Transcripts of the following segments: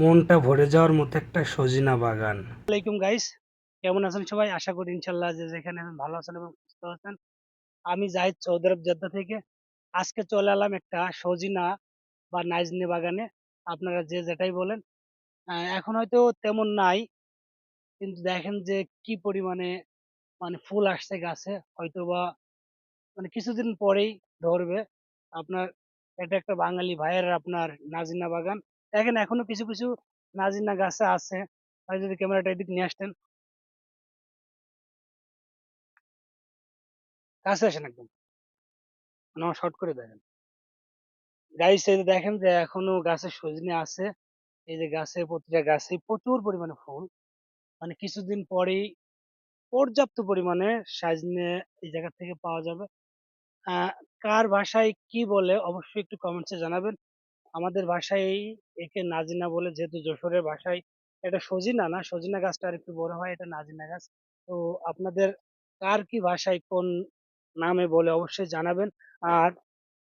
মনটা ভরে যাওয়ার মতো একটা সজিনা বাগান। আসসালামাইকুম গাইস, কেমন আছেন সবাই? আশা করি ইনশাল্লাহ যে যেখানে ভালো আছেন এবং সুস্থ আছেন। আমি জাহিদ আরব জেদ্দা থেকে। আজকে চলে এলাম একটা সজিনা বা নাইজনে বাগানে। আপনারা যে যেটাই বলেন এখন হয়তো তেমন নাই, কিন্তু দেখেন যে কি পরিমাণে মানে ফুল আসছে গাছে। হয়তো বা মানে কিছুদিন পরেই ধরবে। আপনার এটা একটা বাঙালি ভাইয়ের আপনার নাজিনা বাগান। দেখেন, এখনও কিছু কিছু নাজিনা গাছে আছে ভাই যদি ক্যামেরাটা এদিক নিয়ে আসতেন। কাছে আসেন একদম। মানে শর্ট করে দেখেন। গাইস এই দেখেন যে এখনও গাছে সজনে আছে। এই যে গাছে, প্রতিটা গাছে প্রচুর পরিমাণে ফুল। মানে কিছুদিন পরেই পর্যাপ্ত পরিমাণে সাজনে এই জায়গা থেকে পাওয়া যাবে। কার ভাষায় কি বলে, অবশ্যই একটু কমেন্টসে জানাবেন। আমাদের ভাষায় একে নাজিনা বলে, যেহেতু যশোরের ভাষায় এটা সজিনা না, সজিনা গাছটা আর একটু বড় হয়, এটা নাজিনা গাছ। তো আপনাদের কার কি ভাষায় কোন নামে বলে অবশ্যই জানাবেন। আর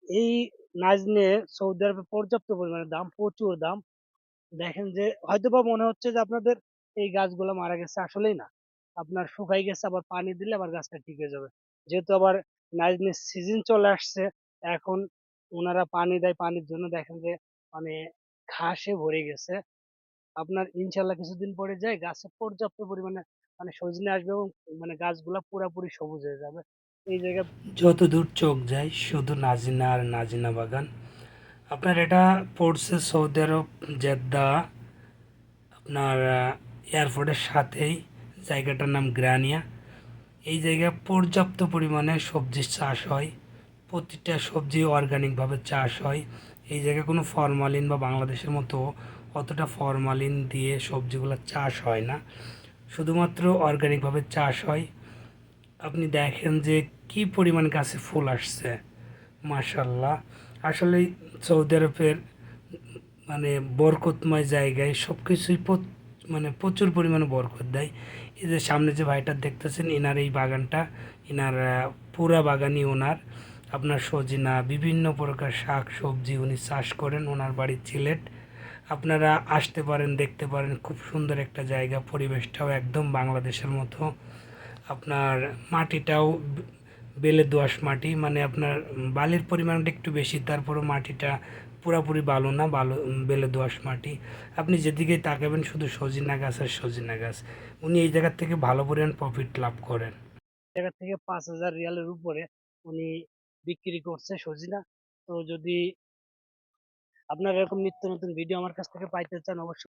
এই নাজনে সৌদি আরবে পর্যাপ্ত পরিমাণে দাম, প্রচুর দাম। দেখেন যে, হয়তোবা মনে হচ্ছে যে আপনাদের এই গাছগুলো মারা গেছে, আসলেই না। আপনার শুকাই গেছে, আবার পানি দিলে আবার গাছটা ঠিক হয়ে যাবে। যেহেতু আবার নাজনের সিজন চলে আসছে, এখন ওনারা পানি দেয়, পানির জন্য দেখেন যে মানে ঘাসে ভরে গেছে। আপনার ইনশাল্লাহ কিছুদিন পরে যায়, গাছে পর্যাপ্ত পরিমাণে মানে সজনে আসবে এবং মানে গাছগুলা পুরাপুরি সবুজ হয়ে যাবে। এই জায়গায় যত দূর চোখ যায়, শুধু নাজিনা আর নাজিনা বাগান। আপনার এটা পড়ছে সৌদি আরব, জেদ্দা, আপনার এয়ারপোর্টের সাথেই। জায়গাটার নাম গ্রানিয়া। এই জায়গায় পর্যাপ্ত পরিমাণে সবজির চাষ হয়। প্রতিটা সবজি অর্গানিকভাবে চাষ হয়। এই জায়গায় কোনো ফরমালিন বা বাংলাদেশের মতো অতটা ফরমালিন দিয়ে সবজিগুলো চাষ হয় না। শুধুমাত্র অর্গানিকভাবে চাষ হয়। আপনি দেখেন যে কি পরিমাণ গাছে ফুল আসছে। মাশাল্লাহ আসলে সৌদি আরবের মানে বরকতময় জায়গায় সব কিছুই মানে প্রচুর পরিমাণে বরকত দেয়। এই যে সামনে যে ভাইটা দেখতেছেন এনার এই বাগানটা এনার পুরা বাগানই ওনার। আপনার সজিনা, বিভিন্ন প্রকার শাক, সবজি উনি চাষ করেন, ওনার বাড়ির সিলেট। আপনারা আসতে পারেন, দেখতে পারেন, খুব সুন্দর একটা জায়গা, পরিবেশটাও একদম বাংলাদেশের মতো। আপনার মাটিটাও বেলে দোআঁশ মাটি মানে আপনার বালির পরিমাণটা একটু বেশি, তারপরও মাটিটা পুরাপুরি বালু না, বালু, বেলে দোআঁশ মাটি। আপনি যেদিকেই তাকাবেন, শুধু সজিনা গাছ আর সজিনা গাছ। উনি এই জায়গার থেকে ভালো পরিমাণ প্রফিট লাভ করেন। জায়গা থেকে পাঁচ হাজার রিয়ালের উপরে উনি বিক্রি করছে সজিনা। তো যদি আপনারা এরকম নিত্য নতুন ভিডিও আমার কাছ থেকে পাইতে চান, অবশ্যই